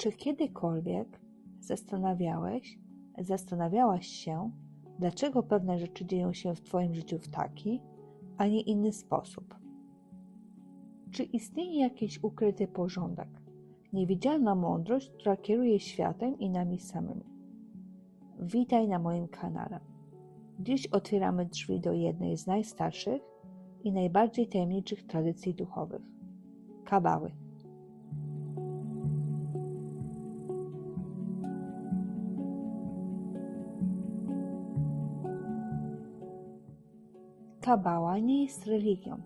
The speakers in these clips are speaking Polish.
Czy kiedykolwiek zastanawiałeś, zastanawiałaś się, dlaczego pewne rzeczy dzieją się w Twoim życiu w taki, a nie inny sposób? Czy istnieje jakiś ukryty porządek, niewidzialna mądrość, która kieruje światem i nami samymi? Witaj na moim kanale. Dziś otwieramy drzwi do jednej z najstarszych i najbardziej tajemniczych tradycji duchowych kabały. Kabała nie jest religią.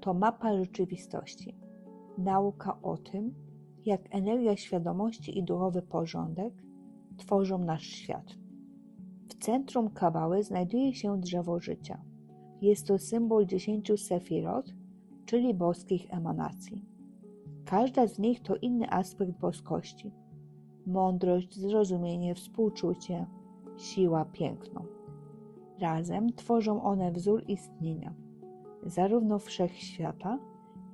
To mapa rzeczywistości. Nauka o tym, jak energia świadomości i duchowy porządek tworzą nasz świat. W centrum kabały znajduje się drzewo życia. Jest to symbol dziesięciu sefirot, czyli boskich emanacji. Każda z nich to inny aspekt boskości. Mądrość, zrozumienie, współczucie, siła, piękno. Razem tworzą one wzór istnienia, zarówno wszechświata,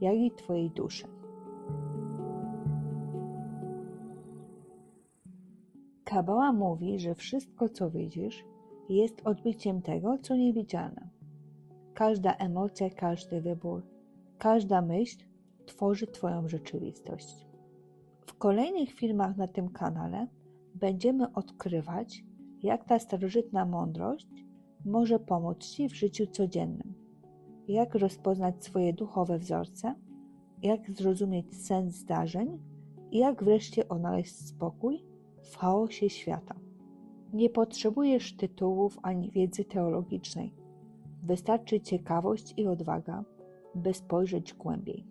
jak i Twojej duszy. Kabała mówi, że wszystko, co widzisz, jest odbiciem tego, co niewidzialne. Każda emocja, każdy wybór, każda myśl tworzy Twoją rzeczywistość. W kolejnych filmach na tym kanale będziemy odkrywać, jak ta starożytna mądrość może pomóc Ci w życiu codziennym, jak rozpoznać swoje duchowe wzorce, jak zrozumieć sens zdarzeń i jak wreszcie odnaleźć spokój w chaosie świata. Nie potrzebujesz tytułów ani wiedzy teologicznej. Wystarczy ciekawość i odwaga, by spojrzeć głębiej.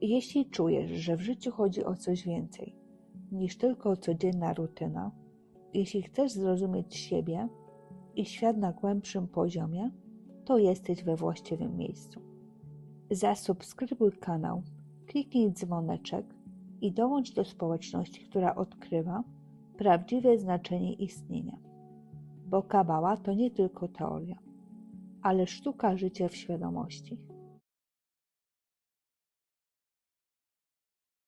Jeśli czujesz, że w życiu chodzi o coś więcej niż tylko codzienna rutyna, jeśli chcesz zrozumieć siebie i świat na głębszym poziomie, to jesteś we właściwym miejscu. Zasubskrybuj kanał, kliknij dzwoneczek i dołącz do społeczności, która odkrywa prawdziwe znaczenie istnienia. Bo kabała to nie tylko teoria, ale sztuka życia w świadomości.